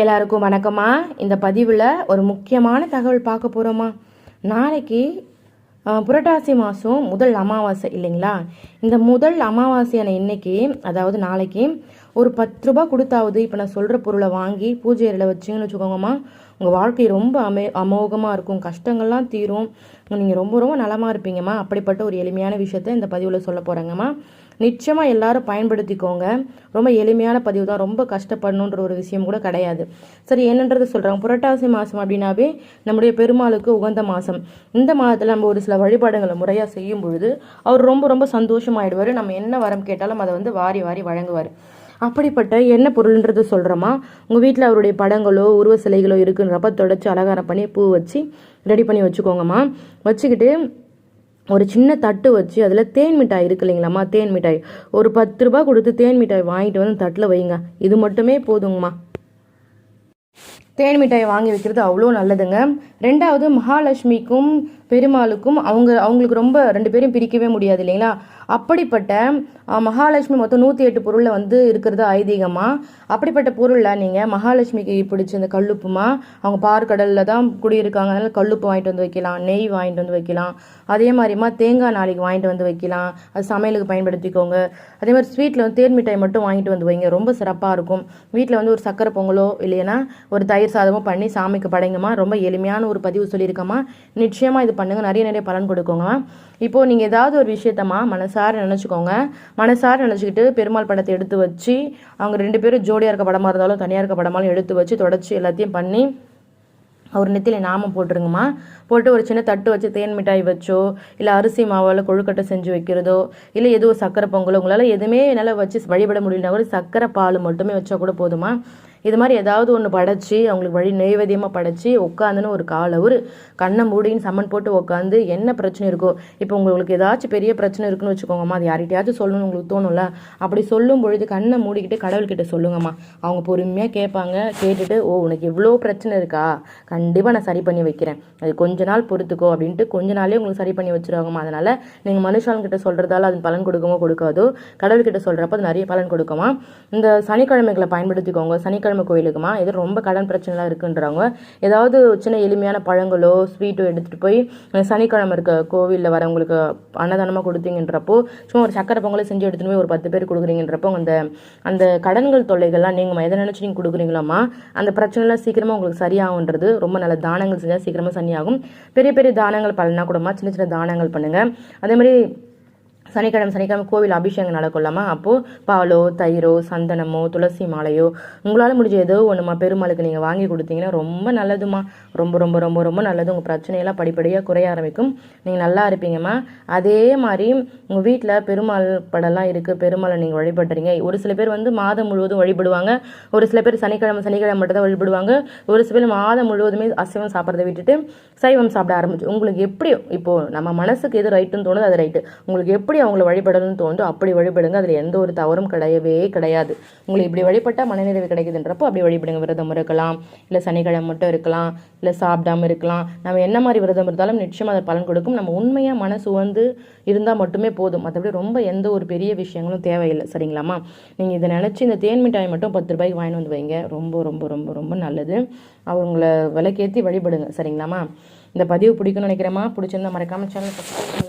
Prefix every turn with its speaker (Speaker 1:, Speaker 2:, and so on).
Speaker 1: எல்லாருக்கும் வணக்கம்மா. இந்த பதிவில் ஒரு முக்கியமான தகவல் பார்க்க போகிறோமா நாளைக்கு புரட்டாசி மாதம் முதல் அமாவாசை இல்லைங்களா? இந்த முதல் அமாவாசையான இன்னைக்கு அதாவது நாளைக்கு ஒரு பத்து ரூபாய் கொடுத்தாவது இப்போ நான் சொல்கிற பொருளை வாங்கி பூஜை அறையில் வச்சிங்கன்னு வச்சுக்கோங்கம்மா உங்கள் வாழ்க்கை ரொம்ப அமே அமோகமாக இருக்கும். கஷ்டங்கள்லாம் தீரும். நீங்கள் ரொம்ப ரொம்ப நலமாக இருப்பீங்கம்மா. அப்படிப்பட்ட ஒரு எளிமையான விஷயத்த இந்த பதிவில் சொல்ல போகிறேங்கம்மா நிச்சயமாக எல்லாரும் பயன்படுத்திக்கோங்க. ரொம்ப எளிமையான பதிவு தான். ரொம்ப கஷ்டப்படணுன்ற ஒரு விஷயம் கூட கிடையாது. சரி என்னன்றது சொல்கிறாங்க புரட்டாசி மாதம் அப்படின்னாவே நம்முடைய பெருமாளுக்கு உகந்த மாதம் இந்த மாதத்தில் நம்ம ஒரு சில வழிபாடுகளை முறையாக செய்யும் பொழுது அவர் ரொம்ப ரொம்ப சந்தோஷமாயிடுவார். நம்ம என்ன வரம் கேட்டாலும் அதை வந்து வாரி வாரி வழங்குவார். அப்படிப்பட்ட என்ன பொருள்ன்றது சொல்கிறோமா உங்கள் வீட்டில் அவருடைய படங்களோ உருவ சிலைகளோ இருக்குன்றப்ப தொடச்சி அலங்காரம் பண்ணி பூ வச்சு ரெடி பண்ணி வச்சுக்கோங்கம்மா. வச்சுக்கிட்டு ஒரு சின்ன தட்டு வச்சு அதில் தேன் மிட்டாய் இருக்கு இல்லைங்களாம்மா? தேன் மிட்டாய். ஒரு பத்து ரூபாய் கொடுத்து தேன் மிட்டாய் வாங்கிட்டு வந்து தட்டில் வைங்க. இது மட்டுமே போதுங்கம்மா. தேன் மிட்டாயை வாங்கி வைக்கிறது அவ்வளோ நல்லதுங்க. ரெண்டாவது மகாலட்சுமிக்கும் பெருமாளுக்கும் அவங்க அவங்களுக்கு ரொம்ப ரெண்டு பேரும் பிரிக்கவே முடியாது இல்லைங்களா? அப்படிப்பட்ட மகாலட்சுமி மொத்தம் நூற்றி எட்டு பொருளில் வந்து இருக்கிறது ஐதீகமாக அப்படிப்பட்ட பொருளில் நீங்கள் மகாலட்சுமிக்கு பிடிச்ச இந்த கல்லுப்புமா அவங்க பார்க்கடலில் தான் குடியிருக்காங்க அதனால் கல்லுப்பு வாங்கிட்டு வந்து வைக்கலாம் நெய் வாங்கிட்டு வந்து வைக்கலாம் அதே மாதிரிமா தேங்காய் நாளைக்கு வாங்கிட்டு வந்து வைக்கலாம் அது சமையலுக்கு பயன்படுத்திக்கோங்க. அதே மாதிரி ஸ்வீட்டில் வந்து தேன் மிட்டாய் மட்டும் வாங்கிட்டு வந்து வைங்க ரொம்ப சிறப்பாக இருக்கும். வீட்டில் வந்து ஒரு சக்கரை பொங்கலோ இல்லைன்னா ஒரு தயிர் சாதமோ பண்ணி சாமிக்கு படைங்கம்மா ரொம்ப எளிமையான ஒரு பதிவு சொல்லியிருக்கம்மா. நிச்சயமாக இது பண்ணுங்கள் நிறைய நிறைய பலன் கொடுக்குங்க. இப்போது நீங்கள் ஏதாவது ஒரு விஷயத்தம்மா மனசார நினச்சிக்கோங்க. மனசார நினச்சிக்கிட்டு பெருமாள் படத்தை எடுத்து வச்சு அவங்க ரெண்டு பேரும் ஜோடியாக இருக்க படமாக இருந்தாலும் தனியாக இருக்க படமாலும் எடுத்து வச்சு தொடச்சி எல்லாத்தையும் பண்ணி அவர் நெத்தியில் நாமம் போட்டுருங்கம்மா. போட்டு ஒரு சின்ன தட்டு வச்சு தேன் மிட்டாய் வச்சோ இல்லை அரிசி மாவால் கொழுக்கட்டை செஞ்சு வைக்கிறதோ இல்லை ஏதோ ஒரு சக்கரை பொங்கலோ உங்களால் எதுவுமே என்னால் வச்சு வழிபட முடியலனா கூட சக்கரை பால் மட்டுமே வச்சா கூட போதுமா இது மாதிரி ஏதாவது ஒன்று படைச்சி அவங்களுக்கு வழி நெய்வேதியமாக படைச்சி உட்காந்துன்னு ஒரு காலை ஒரு கண்ணை மூடின்னு சம்மன் போட்டு உட்காந்து என்ன பிரச்சனை இருக்கோ இப்போ உங்களுக்கு ஏதாச்சும் பெரிய பிரச்சனை இருக்குன்னு வச்சுக்கோங்கம்மா அது யார்கிட்டயாச்சும் சொல்லணும்னு உங்களுக்கு தோணும்ல அப்படி சொல்லும் பொழுது கண்ணை மூடிக்கிட்டு கடவுள்கிட்ட சொல்லுங்கம்மா. அவங்க பொறுமையாக கேட்பாங்க கேட்டுட்டு ஓ உனக்கு இவ்வளோ பிரச்சனை இருக்கா? கண்டிப்பாக நான் சரி பண்ணி வைக்கிறேன். அது கொஞ்ச நாள் பொறுத்துக்கோ அப்படின்ட்டு கொஞ்ச நாளே உங்களுக்கு சரி பண்ணி வச்சுருவாங்கம்மா. அதனால் நீங்கள் மனுஷான்கிட்ட சொல்கிறதால அது பலன் கொடுக்குமோ கொடுக்காதோ கடவுள்கிட்ட சொல்கிறப்ப அது நிறைய பலன் கொடுக்குமா இந்த சனிக்கிழமைகளை பயன்படுத்திக்கோங்க. சனிக்கிழமை கோயிலுக்குமா? எது ரொம்ப கடன் பிரச்சனைலாம் இருக்குன்றவங்க ஏதாவது சின்ன எளிமையான பழங்களோ ஸ்வீட்டோ எடுத்துகிட்டு போய் சனிக்கிழமை இருக்க கோவிலில் வரவங்களுக்கு அன்னதானமாக கொடுத்தீங்கன்றப்போ சும்மா ஒரு சக்கரை பொங்கலை செஞ்சு எடுத்துகிட்டு போய் ஒரு பத்து பேர் கொடுக்குறீங்கன்றப்போ அந்த அந்த கடன்கள் தொல்லைகள்லாம் நீங்கள் எதை நினச்சி நீங்கள் கொடுக்குறீங்களாம்மா? அந்த பிரச்சனைலாம் சீக்கிரமாக உங்களுக்கு சரியாகுன்றது ரொம்ப நல்ல தானங்கள் செஞ்சால் சீக்கிரமாக சனியாகும். பெரிய பெரிய தானங்கள் பண்ணலாம் கூடமா சின்ன சின்ன தானங்கள் பண்ணுங்கள் அதே மாதிரி சனிக்கிழமை சனிக்கிழமை கோவில் அபிஷேகம் நடக்கலாமா? அப்போது பாலோ தயிரோ சந்தனமோ துளசி மாலையோ உங்களால் முடிஞ்ச ஏதோ ஒன்றுமா பெருமாளுக்கு நீங்கள் வாங்கி கொடுத்தீங்கன்னா ரொம்ப நல்லதுமா? ரொம்ப ரொம்ப ரொம்ப ரொம்ப நல்லது. உங்கள் பிரச்சனையெல்லாம் படிப்படியாக குறைய ஆரம்பிக்கும். நீங்கள் நல்லா இருப்பீங்கம்மா. அதே மாதிரி உங்கள் வீட்டில் பெருமாள் படம்லாம் இருக்குது பெருமாளை நீங்கள் வழிபடுறீங்க. ஒரு சில பேர் வந்து மாதம் முழுவதும் வழிபடுவாங்க. ஒரு சில பேர் சனிக்கிழமை சனிக்கிழமை மட்டும் தான் வழிபடுவாங்க. ஒரு சில பேர் மாதம் முழுவதுமே அசைவம் சாப்பிட்றத விட்டுட்டு சைவம் சாப்பிட ஆரம்பிச்சு. உங்களுக்கு எப்படி இப்போது நம்ம மனசுக்கு எது ரைட்டுன்னு தோணுது அது ரைட்டு உங்களுக்கு எப்படி எப்படி அவங்கள வழிபடணும்னு தோணுதோ அப்படி வழிபடுங்க. அதில் எந்த ஒரு தவறும் கிடையவே கிடையாது. உங்களுக்கு இப்படி வழிபட்டால் மனநிறைவு கிடைக்குதுன்றப்போ அப்படி வழிபடுங்க. விரதம் இருக்கலாம் இல்லை சனிக்கிழமை மட்டும் இருக்கலாம் இல்லை சாப்பிடாம இருக்கலாம். நம்ம என்ன மாதிரி விரதம் இருந்தாலும் நிச்சயமாக அது பலன் கொடுக்கும். நம்ம உண்மையாக மனசு வந்து இருந்தால் மட்டுமே போதும். மற்றபடி ரொம்ப எந்த ஒரு பெரிய விஷயங்களும் தேவையில்லை. சரிங்களாம்மா? நீங்கள் இதை நினச்சி இந்த தேன் மிட்டாய் மட்டும் பத்து ரூபாய்க்கு வாங்கிட்டு வந்து வைங்க. ரொம்ப ரொம்ப ரொம்ப ரொம்ப நல்லது. அவங்கள விலைக்கேற்றி வழிபடுங்க. சரிங்களாமா இந்த பதிவு பிடிக்கும்னு நினைக்கிறேம்மா. பிடிச்சிருந்தா மறக்காம சேனல்